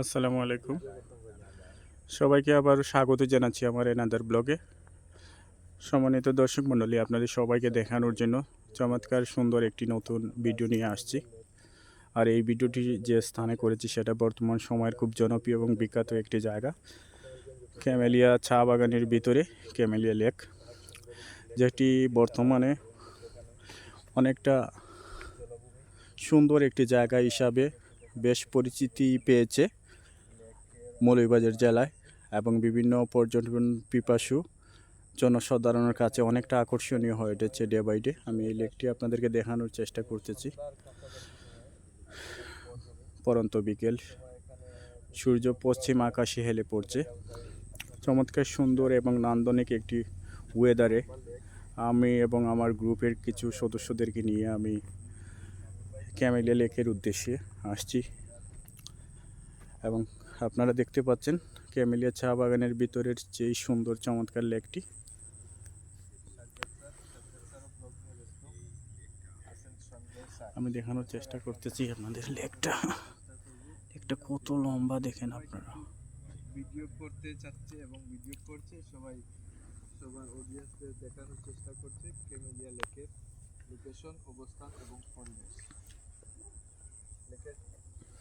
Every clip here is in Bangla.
আসসালামু আলাইকুম। সবাইকে আবার স্বাগত জানাচ্ছি আমার এনাদার ব্লগে সম্মানিত দর্শক মণ্ডলী, আপনাদের সবাইকে দেখানোর জন্য চমৎকার সুন্দর একটি নতুন ভিডিও নিয়ে আসছি। আর এই ভিডিওটি যে স্থানে করেছি, সেটা বর্তমান সময়ের খুব জনপ্রিয় এবং বিখ্যাত একটি জায়গা। ক্যামেলিয়া চা বাগানের ভিতরে, ক্যামেলিয়া লেক, যেটি বর্তমানে অনেকটা সুন্দর একটি জায়গা হিসাবে বেশ পরিচিতি পেয়েছে। মৌলভীবাজার জেলায় এবং বিভিন্ন পর্যটন পিপাসু জনসাধারণের কাছে অনেকটা আকর্ষণীয় হয়ে উঠেছে ডে বাই ডে। আমি এই লেকটি আপনাদেরকে দেখানোর চেষ্টা করতেছি। পরন্ত বিকেল। সূর্য পশ্চিম আকাশে হেলে পড়ছে। চমৎকার, সুন্দর এবং নান্দনিক একটি ওয়েদারে আমি এবং আমার গ্রুপের কিছু সদস্যদেরকে নিয়ে আমি ক্যামেলিয়া লেকের উদ্দেশ্যে আসছি। এবং আপনারা দেখতে পাচ্ছেন ক্যামেলিয়া চা বাগানের ভিতরের যেই সুন্দর চমৎকার লেকটি। আমি দেখানোর চেষ্টা করতেছি আপনাদের লেকটা। লেকটা কত লম্বা দেখেন আপনারা। ভিডিও করতে চাচ্ছে এবং ভিডিও করছে, সবাই সবার অডিয়েন্সদের দেখানোর চেষ্টা করছে কেমেলিয়া লেকের লোকেশন অবস্থান এবং পরিবেশ। লেকের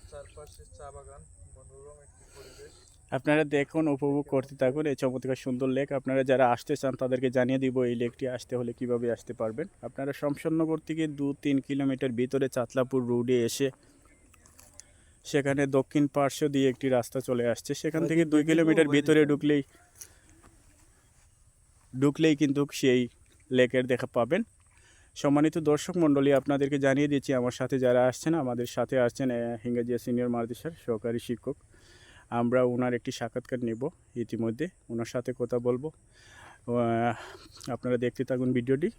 চারপাশে চা বাগান। আপনারা দেখুন, উপভোগ করতে থাকুন এই চমৎকার সুন্দর লেক। আপনারা যারা আসতে চান, তাদেরকে জানিয়ে দিব এই লেকটি আসতে হলে কীভাবে আসতে পারবেন। আপনারা শমশাননগর থেকে দু তিন কিলোমিটার ভিতরে চাতলাপুর রোডে এসে সেখানে দক্ষিণ পার্শ্ব দিয়ে একটি রাস্তা চলে আসছে। সেখান থেকে দুই কিলোমিটার ভিতরে ঢুকলেই ঢুকলেই কিন্তু সেই লেকের দেখা পাবেন। সম্মানিত দর্শক মণ্ডলী আপনাদেরকে জানিয়ে দিচ্ছি আমার সাথে যারা আসছেন আমাদের সাথে আসছেন হিঙ্গাজিয়া সিনিয়র মাদ্রাসার সহকারী শিক্ষক। আমরা ওনার একটি সাক্ষাৎকার নেব ইতিমধ্যে ওনার সাথে কথা বলব। আপনারা দেখতে থাকুন ভিডিওটি।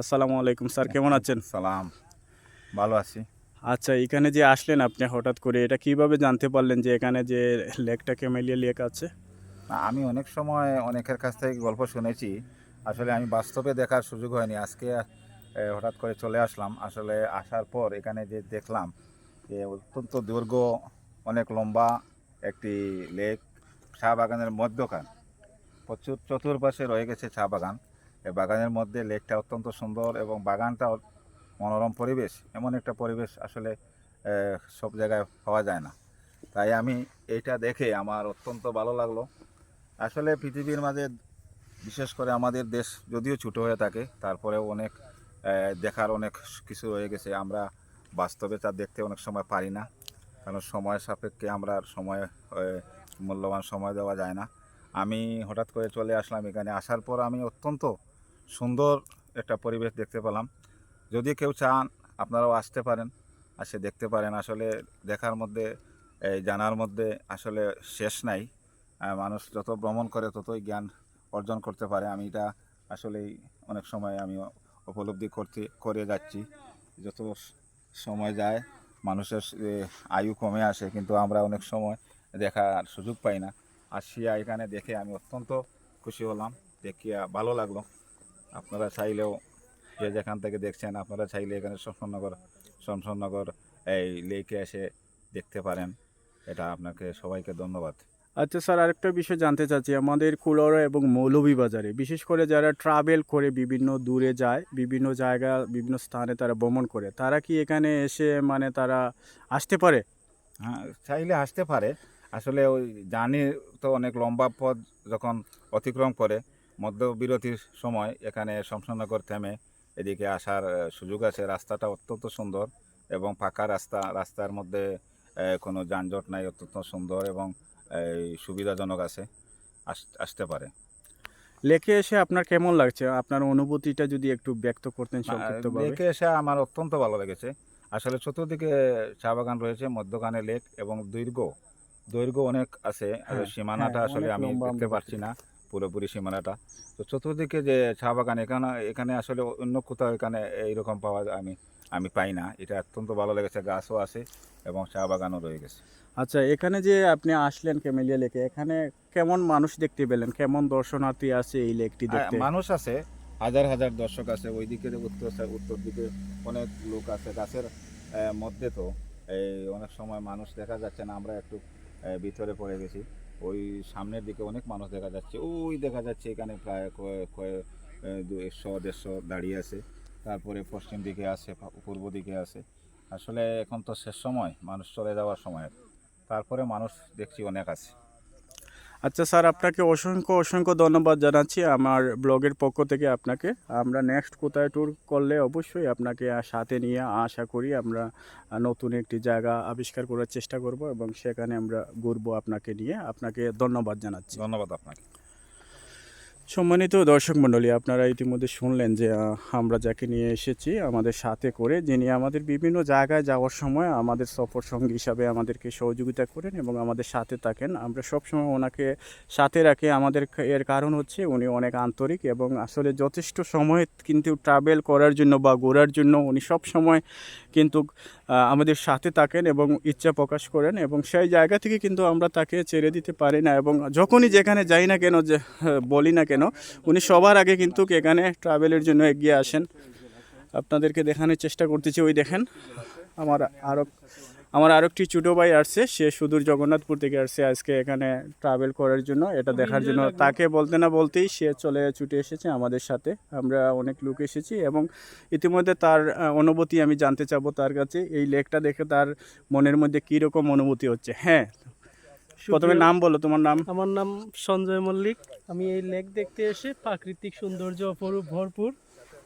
আসসালামু আলাইকুম স্যার কেমন আছেন? সালাম। ভালো আছি। আচ্ছা এখানে যে আসলেন আপনি হঠাৎ করে এটা কীভাবে জানতে পারলেন যে এখানে যে লেকটা ক্যামেলিয়া লেক আছে? আমি অনেক সময় অনেকের কাছ থেকে গল্প শুনেছি। আসলে আমি বাস্তবে দেখার সুযোগ হয়নি। আজকে হঠাৎ করে চলে আসলাম। আসলে আসার পর এখানে যে দেখলাম যে অত্যন্ত দৈর্ঘ্য অনেক লম্বা একটি লেক, চা বাগানের মধ্যখান। প্রচুর চতুর্পাশে রয়ে গেছে চা বাগান। এই বাগানের মধ্যে লেকটা অত্যন্ত সুন্দর এবং বাগানটা মনোরম পরিবেশ, এমন একটা পরিবেশ আসলে সব জায়গায় পাওয়া যায় না। তাই আমি এইটা দেখে আমার অত্যন্ত ভালো লাগল। আসলে পৃথিবীর মাঝে বিশেষ করে আমাদের দেশ যদিও ছোটো হয়ে থাকে, তারপরেও অনেক দেখার অনেক কিছু রয়ে গেছে। আমরা বাস্তবে তা দেখতে অনেক সময় পারি না। কারণ সময় সাপেক্ষে আমরা সময় মূল্যবান সময় দেওয়া যায় না। আমি হঠাৎ করে চলে আসলাম এখানে। আসার পর আমি অত্যন্ত সুন্দর একটা পরিবেশ দেখতে পেলাম। যদি কেউ চান, আপনারাও আসতে পারেন। আসে দেখতে পারেন। আসলে দেখার মধ্যে জানার মধ্যে আসলে শেষ নাই। মানুষ যত ভ্রমণ করে ততই জ্ঞান অর্জন করতে পারে। আমি এটা আসলেই অনেক সময় আমি উপলব্ধি করতে, করে যাচ্ছি। যত সময় যায়, মানুষের আয়ু কমে আসে, কিন্তু আমরা অনেক সময় দেখার সুযোগ পাই না। আসিয়া এখানে দেখে আমি অত্যন্ত খুশি হলাম, দেখিয়া ভালো লাগল। আপনারা চাইলেও যে যেখান থেকে দেখছেন, আপনারা চাইলে এখানে শমশাননগর শমশাননগর এই লেকে এসে দেখতে পারেন। এটা আপনাকে সবাইকে ধন্যবাদ। আচ্ছা স্যার, আরেকটা বিষয় জানতে চাচ্ছি। আমাদের কুলারা এবং মৌলভীবাজারে, বিশেষ করে যারা ট্রাভেল করে বিভিন্ন দূরে যায়, বিভিন্ন জায়গা, বিভিন্ন স্থানে তারা ভ্রমণ করে, তারা কি এখানে এসে মানে তারা আসতে পারে? হ্যাঁ চাইলে আসতে পারে। আসলে ওই জানি তো অনেক লম্বা পথ যখন অতিক্রম করে, মধ্যবিরতির সময় এখানে শমশাননগর থেমে এদিকে আসার সুযোগ আছে। রাস্তাটা অত্যন্ত সুন্দর এবং পাকা রাস্তা, রাস্তার মধ্যে কোনো যানজট নাই অত্যন্ত সুন্দর এবং সুবিধাজনক আছে আসতে পারে। লেকে এসে আপনার কেমন লাগছে? আপনার অনুভূতিটা যদি একটু ব্যক্ত করতেন সংক্ষিপ্তভাবে। লেকে এসে আমার অত্যন্ত ভালো লেগেছে। আসলে চতুর্দিকে চা বাগান রয়েছে মধ্যখানে লেক এবং দৈর্ঘ্য। দৈর্ঘ্য অনেক আছে হ্যাঁ, সীমানাটা হ্যাঁ, আসলে আমি দেখতে পারছি না। পুরোপুরি সীমানাটা। তো চতুর্দিকে যে চা বাগান এখানে এখানে আসলে অন্য কোথাও এখানে এইরকম পাওয়া আমি আমি পাই না। এটা অত্যন্ত ভালো লেগেছে গাছও আছে এবং চা বাগানও রয়ে গেছে। আচ্ছা এখানে যে আপনি আসলেন ক্যামেলিয়া লেকে এখানে কেমন মানুষ দেখতে পেলেন? কেমন দর্শনার্থী আছে এই লেকটি দেখতে? মানুষ আছে হাজার হাজার দর্শক আছে ওই দিকে উত্তর উত্তর দিকে অনেক লোক আছে গাছের মধ্যে তো। এই অনেক সময় মানুষ দেখা যাচ্ছে না আমরা একটু ভিতরে পড়ে গেছি। ওই সামনের দিকে অনেক মানুষ দেখা যাচ্ছে। ওই দেখা যাচ্ছে এখানে প্রায় একশো, দেড়শো দাঁড়িয়ে আছে। তারপরে পশ্চিম দিকে আছে পূর্ব দিকে আছে। আসলে এখন তো শেষ সময়, মানুষ চলে যাওয়ার সময়। তারপরে মানুষ দেখছি অনেক আছে। আচ্ছা স্যার, আপনাকে অসংখ্য অসংখ্য ধন্যবাদ জানাচ্ছি আমার ব্লগের পক্ষ থেকে আপনাকে। আমরা নেক্সট কোথায় ট্যুর করলে অবশ্যই আপনাকে সাথে নিয়ে আশা করি আমরা নতুন একটি জায়গা আবিষ্কার করার চেষ্টা করব এবং সেখানে আমরা ঘুরবো আপনাকে নিয়ে। আপনাকে ধন্যবাদ জানাচ্ছি। ধন্যবাদ আপনাকে। সম্মানিত দর্শক মণ্ডলী আপনারা ইতিমধ্যে শুনলেন যে আমরা যাকে নিয়ে এসেছি আমাদের সাথে করে যিনি আমাদের বিভিন্ন জায়গায় যাওয়ার সময় আমাদের সফর সঙ্গী হিসাবে আমাদেরকে সহযোগিতা করেন এবং আমাদের সাথে থাকেন। আমরা সবসময় ওনাকে সাথে রাখি। আমাদের এর কারণ হচ্ছে উনি অনেক আন্তরিক এবং আসলে যথেষ্ট সময় কিন্তু ট্রাভেল করার জন্য বা ঘোরার জন্য উনি সব সময় কিন্তু আমাদের সাথে থাকেন এবং ইচ্ছা প্রকাশ করেন এবং সেই জায়গা থেকে কিন্তু আমরা তাকে ছেড়ে দিতে পারি না এবং যখনই যেখানে যাই না কেন যে হ্যাঁ, বলি না কেন উনি সবার আগে কিন্তু এখানে ট্রাভেলের জন্য এগিয়ে আসেন। আপনাদেরকে দেখানোর চেষ্টা করতেছি, ওই দেখেন। আমার আরও আমার আরও একটি ছোটো ভাই আসছে, সে সুদূর জগন্নাথপুর থেকে আসছে আজকে এখানে ট্রাভেল করার জন্য, এটা দেখার জন্য। তাকে বলতে না বলতেই সে চলে ছুটে এসেছে আমাদের সাথে। আমরা অনেক লোক এসেছি এবং ইতিমধ্যে তার অনুভূতি আমি জানতে চাবো তার কাছে। এই লেকটা দেখে তার মনের মধ্যে কী রকম অনুভূতি হচ্ছে? হ্যাঁ প্রথমে নাম বলো তোমার নাম? আমার নাম সঞ্জয় মল্লিক। আমি এই লেক দেখতে এসে প্রাকৃতিক সৌন্দর্য অপরূপ ভরপুর।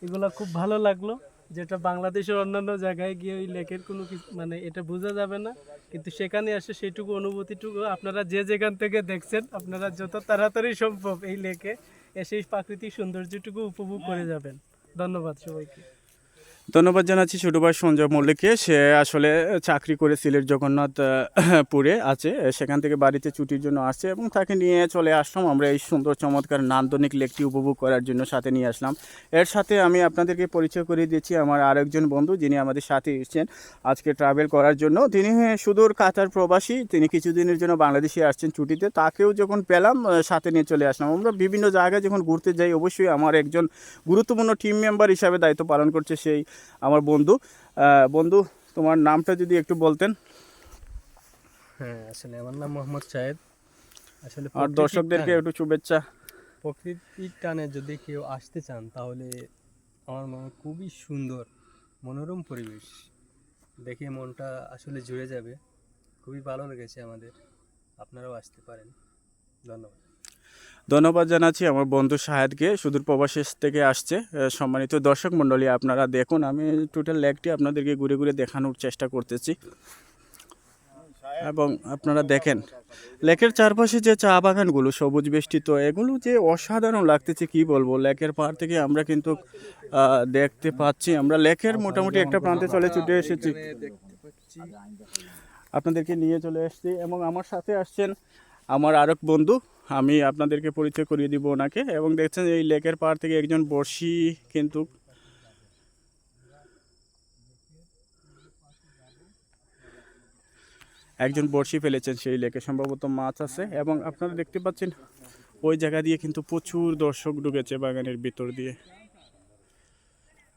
এগুলা খুব ভালো লাগল যেটা বাংলাদেশের অন্যান্য জায়গায় গিয়ে ওই লেকের কোনো কিছু মানে এটা বোঝা যাবে না। কিন্তু সেখানে এসে সেইটুকু অনুভূতিটুকু আপনারা যে যেখান থেকে দেখছেন আপনারা যত তাড়াতাড়ি সম্ভব এই লেকে এসে প্রাকৃতিক সৌন্দর্যটুকু উপভোগ করে যাবেন। ধন্যবাদ সবাইকে। ধন্যবাদ জানাচ্ছি ছোটো ভাই সঞ্জয় মল্লিককে। সে আসলে চাকরি করে সিলেট জগন্নাথপুরে আছে। সেখান থেকে বাড়িতে ছুটির জন্য আসছে এবং তাকে নিয়ে চলে আসলাম। আমরা এই সুন্দর, চমৎকার, নান্দনিক লেকটি উপভোগ করার জন্য সাথে নিয়ে আসলাম। এর সাথে আমি আপনাদেরকে পরিচয় করিয়ে দিচ্ছি আমার আরেকজন বন্ধু, যিনি আমাদের সাথে এসেছেন আজকে ট্রাভেল করার জন্য। তিনি সুদূর কাতার প্রবাসী। তিনি কিছুদিনের জন্য বাংলাদেশে আসছেন ছুটিতে। তাকেও যখন পেলাম সাথে নিয়ে চলে আসলাম। আমরা বিভিন্ন জায়গায় যখন ঘুরতে যাই, অবশ্যই আমার একজন গুরুত্বপূর্ণ টিম মেম্বার হিসাবে দায়িত্ব পালন করছে সেই আমার বন্ধু। বন্ধু তোমার নামটা যদি একটু বলতেন। হ্যাঁ আসলে আমার নাম মোহাম্মদ সাহেদ আসলে আর দর্শকদেরকে একটু শুভেচ্ছা। প্রকৃতির টানে যদি কেউ আসতে চান তাহলে আমার মনে খুবই সুন্দর মনোরম পরিবেশ দেখে মনটা আসলে জুড়ে যাবে। খুবই ভালো লেগেছে আমাদের। আপনারাও আসতে পারেন। ধন্যবাদ। ধন্যবাদ জানাচ্ছি আমার বন্ধু শাহেদকে। সুদূর প্রবাসী থেকে আসছে। সম্মানিত দর্শক মণ্ডলী, আপনারা দেখুন, আমি টোটাল লেকটি আপনাদেরকে ঘুরে ঘুরে দেখানোর চেষ্টা করতেছি। এবং আপনারা দেখেন, লেকের চারপাশে যে চা বাগানগুলো, সবুজ বেষ্টিত, এগুলো যে অসাধারণ লাগতেছে, কি বলব? লেকের পাড় থেকে আমরা কিন্তু দেখতে পাচ্ছি। আমরা লেকের মোটামুটি একটা প্রান্তে চলে ছুটে এসেছি। আপনাদেরকে নিয়ে চলে এসেছি এবং আমার সাথে আসছেন আমার আরেক বন্ধু, আমি আপনাদেরকে পরিচয় করিয়ে দিব ওনাকে এবং দেখছেন এই লেকের পাড় থেকে একজন বর্ষি কিন্তু একজন বড়শি ফেলেছেন, সেই লেকে সম্ভবত মাছ আছে এবং আপনারা দেখতে পাচ্ছেন ওই জায়গা দিয়ে কিন্তু প্রচুর দর্শক ঢুকেছে বাগানের ভিতর দিয়ে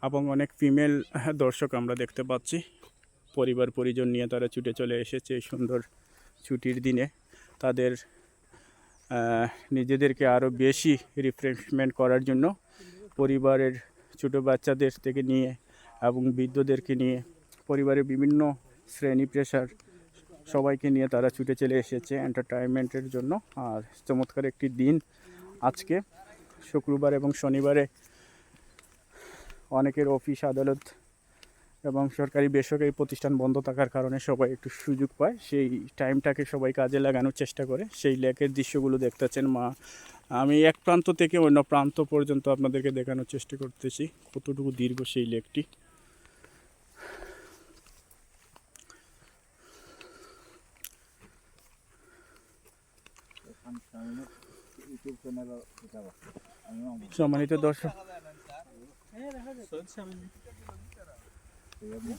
এবং অনেক ফিমেল দর্শক আমরা দেখতে পাচ্ছি। পরিবার পরিজন নিয়ে তারা ছুটে চলে এসেছে এই সুন্দর ছুটির দিনে। তাদের নিজেদেরকে আরও বেশি রিফ্রেশমেন্ট করার জন্য পরিবারের ছোটো বাচ্চাদের থেকে নিয়ে এবং বৃদ্ধদেরকে নিয়ে পরিবারের বিভিন্ন শ্রেণি পেশার সবাইকে নিয়ে তারা ছুটে চলে এসেছে এন্টারটেনমেন্টের জন্য। আর চমৎকার একটি দিন আজকে। শুক্রবার এবং শনিবারে অনেকের অফিস আদালত এবং সরকারি বেসরকারি প্রতিষ্ঠান বন্ধ থাকার কারণে সবাই একটু সুযোগ পায়, সেই টাইমটাকে সবাই কাজে লাগানোর চেষ্টা করে। সেই লেকের দৃশ্যগুলো দেখতেছেন মা। আমি এক প্রান্ত থেকে অন্য প্রান্ত পর্যন্ত আপনাদেরকে দেখানোর চেষ্টা করতেছি, কতটুকু দীর্ঘ সেই লেকটি। সম্মানিত দর্শক আমি